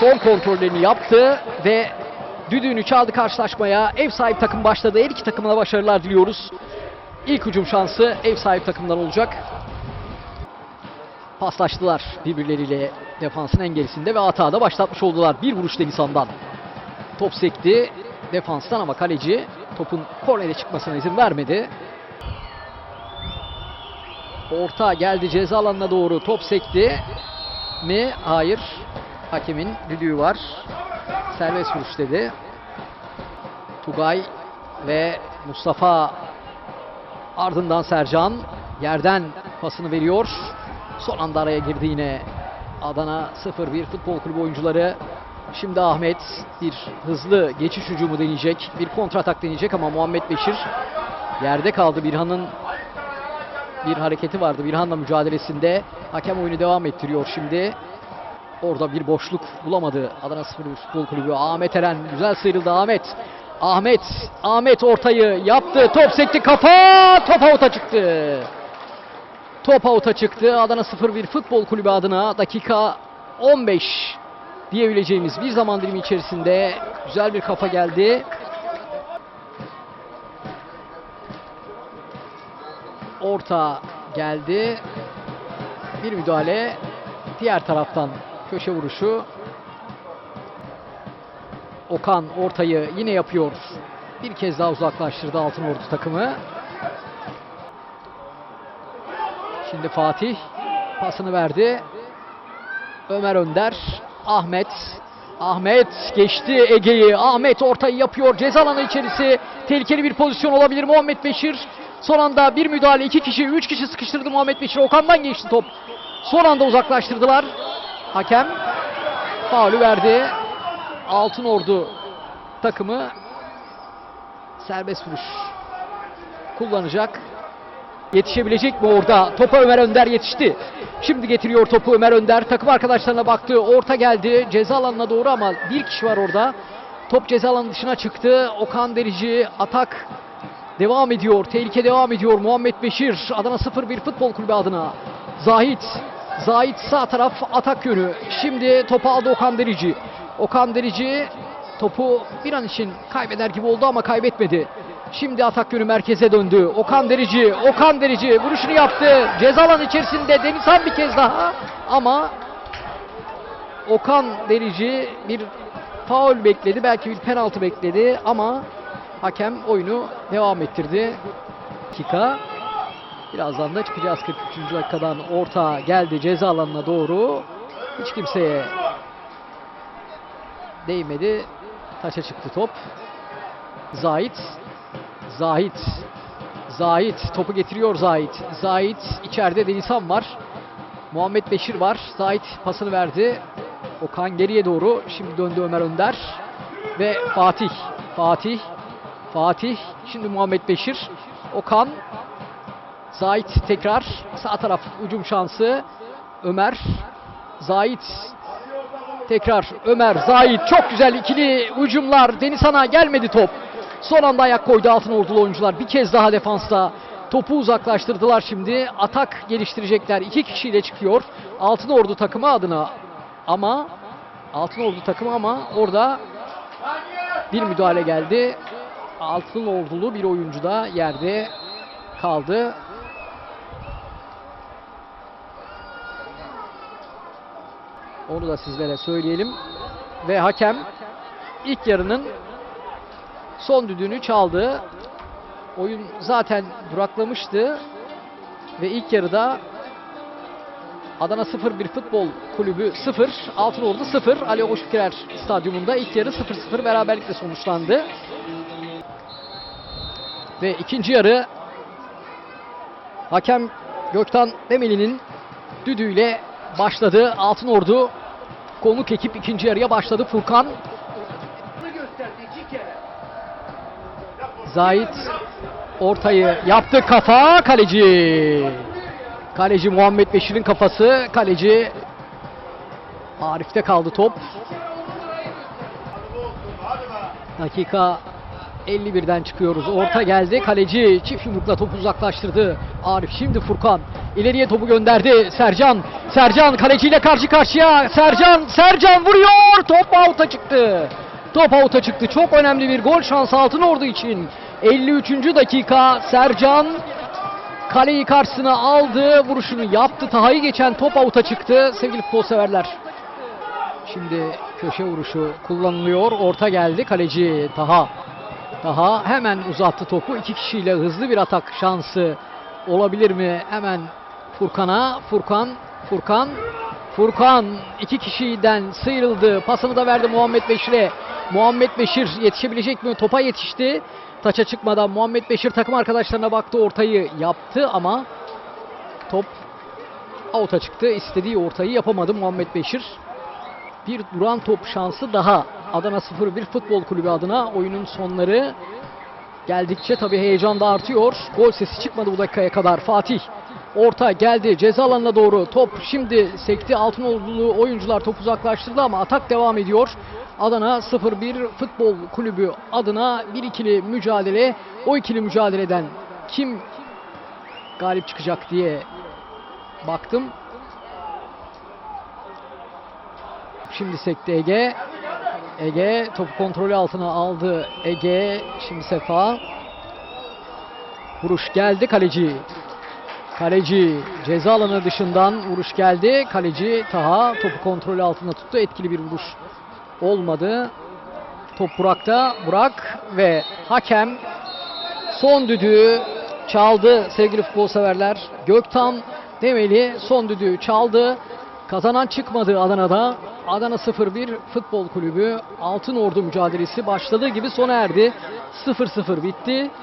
son kontrollerini yaptı ve düdüğünü çaldı karşılaşmaya. Ev sahibi takım başladı. Her iki takımına başarılar diliyoruz. İlk hücum şansı ev sahibi takımdan olacak. Paslaştılar birbirleriyle defansın en gerisinde ve hata da başlatmış oldular. Bir vuruş Denizhan'dan. Top sekti defanstan ama kaleci topun kornere çıkmasına izin vermedi. Orta geldi ceza alanına doğru top sekti mi? Hayır. Hakemin düdüğü var. Serbest vuruş dedi. Tugay ve Mustafa ardından Sercan yerden pasını veriyor. Son anda araya girdi yine Adana 0-1 futbol kulübü oyuncuları. Şimdi Ahmet bir hızlı geçiş hücumu deneyecek. Bir kontratak deneyecek ama Muhammed Beşir yerde kaldı. Birhan'ın bir hareketi vardı. Birhan'la mücadelesinde hakem oyunu devam ettiriyor şimdi. Orada bir boşluk bulamadı Adana 01 Futbol Kulübü. Ahmet Eren güzel sıyrıldı Ahmet. Ahmet, Ahmet ortayı yaptı. Top sekti kafa. Top avuta çıktı. Top avuta çıktı. Adana 01 Futbol Kulübü adına dakika 15 diyebileceğimiz bir zaman dilimi içerisinde güzel bir kafa geldi. Orta geldi. Bir müdahale. Diğer taraftan köşe vuruşu. Okan ortayı yine yapıyor. Bir kez daha uzaklaştırdı Altınordu takımı. Şimdi Fatih pasını verdi. Ömer Önder, Ahmet. Ahmet geçti Ege'yi. Ahmet ortayı yapıyor. Ceza alanı içerisi. Tehlikeli bir pozisyon olabilir. Muhammed Beşir. Son anda bir müdahale. iki kişi, üç kişi sıkıştırdı Muhammed Beşir. Okan'dan geçti top. Son anda uzaklaştırdılar. Hakem faulü verdi. Altın Ordu takımı serbest vuruş kullanacak. Yetişebilecek mi orada? Topa Ömer Önder yetişti. Şimdi getiriyor topu Ömer Önder. Takım arkadaşlarına baktı. Orta geldi. Ceza alanına doğru ama bir kişi var orada. Top ceza alanı dışına çıktı. Okan Derici atak devam ediyor. Tehlike devam ediyor. Muhammed Beşir Adana 01 Futbol Kulübü adına. Zahit. Zahit sağ taraf atak yönü. Şimdi topu aldı Okan Derici. Okan Derici topu bir an için kaybeder gibi oldu ama kaybetmedi. Şimdi atak yönü merkeze döndü. Okan Derici, Okan Derici vuruşunu yaptı. Ceza alanı içerisinde Denizhan bir kez daha ama Okan Derici bir faul bekledi. Belki bir penaltı bekledi ama hakem oyunu devam ettirdi. Dakika. Birazdan da çıkacağız 43. dakikadan. Orta geldi ceza alanına doğru. Hiç kimseye değmedi. Taça çıktı top. Zahit. Zahit. Zahit. Topu getiriyor Zahit. Zahit içeride Denizhan var. Muhammed Beşir var. Zahit pasını verdi. Okan geriye doğru. Şimdi döndü Ömer Önder. Ve Fatih. Fatih. Fatih. Şimdi Muhammed Beşir. Okan. Zahit tekrar. Sağ taraf ucum şansı. Ömer. Zahit Tekrar Ömer, Zahit çok güzel ikili hücumlar. Denizhan'a gelmedi top. Son anda ayak koydu altın ordulu oyuncular. Bir kez daha defansta topu uzaklaştırdılar şimdi. Atak geliştirecekler. İki kişiyle çıkıyor. Altın Ordu takımı adına ama Altın Ordu takımı ama orada bir müdahale geldi. Altın Ordulu bir oyuncu da yerde kaldı. Onu da sizlere söyleyelim. Ve hakem ilk yarının son düdüğünü çaldı. Oyun zaten duraklamıştı. Ve ilk yarıda Adana 01 Futbol Kulübü 0, Altınordu 0. Ali Oğuz Şükrüer Stadyumunda ilk yarı 0-0 beraberlikle sonuçlandı. Ve ikinci yarı hakem Gökten Demeli'nin düdüğüyle başladı. Altınordu konuk ekip ikinci yarıya başladı. Furkan Zahit ortayı yaptı kafa kaleci. Kaleci Muhammed Beşir'in kafası. Kaleci Arif'te kaldı top. Dakika 51'den çıkıyoruz. Orta geldi. Kaleci çift yumrukla topu uzaklaştırdı. Arif şimdi Furkan. İleriye topu gönderdi Sercan. Sercan kaleciyle karşı karşıya. Sercan, Sercan vuruyor. Top out'a çıktı. Top out'a çıktı. Çok önemli bir gol şansı Altın Ordu için. 53. dakika Sercan kaleyi karşısına aldı. Vuruşunu yaptı. Taha'yı geçen top out'a çıktı. Sevgili futbol severler. Şimdi köşe vuruşu kullanılıyor. Orta geldi. Kaleci Taha. Taha hemen uzattı topu. İki kişiyle hızlı bir atak şansı olabilir mi? Hemen Furkan'a. Furkan. Furkan. Furkan iki kişiden sıyrıldı. Pasını da verdi Muhammed Beşir'e. Muhammed Beşir yetişebilecek mi? Topa yetişti. Taça çıkmadan Muhammed Beşir takım arkadaşlarına baktı. Ortayı yaptı ama top out'a çıktı. İstediği ortayı yapamadı Muhammed Beşir. Bir duran top şansı daha. Adana 01 Futbol Kulübü adına oyunun sonları geldikçe tabii heyecan da artıyor. Gol sesi çıkmadı bu dakikaya kadar. Fatih orta geldi ceza alanına doğru. Top şimdi sekti. Altınoğlu oyuncular top uzaklaştırdı ama atak devam ediyor. Adana 01 Futbol Kulübü adına bir ikili mücadele. O ikili mücadeleden kim galip çıkacak diye baktım. Şimdi sekti Ege. Ege topu kontrolü altına aldı. Ege şimdi Sefa. Vuruş geldi kaleci. Kaleci ceza alanı dışından vuruş geldi. Kaleci Taha topu kontrolü altında tuttu. Etkili bir vuruş olmadı. Top Burak'ta. Burak ve hakem son düdüğü çaldı sevgili futbol severler. Göktan Demeli son düdüğü çaldı. Kazanan çıkmadı Adana'da. Adana 01 Futbol Kulübü Altın Ordu mücadelesi başladığı gibi sona erdi. 0-0 bitti.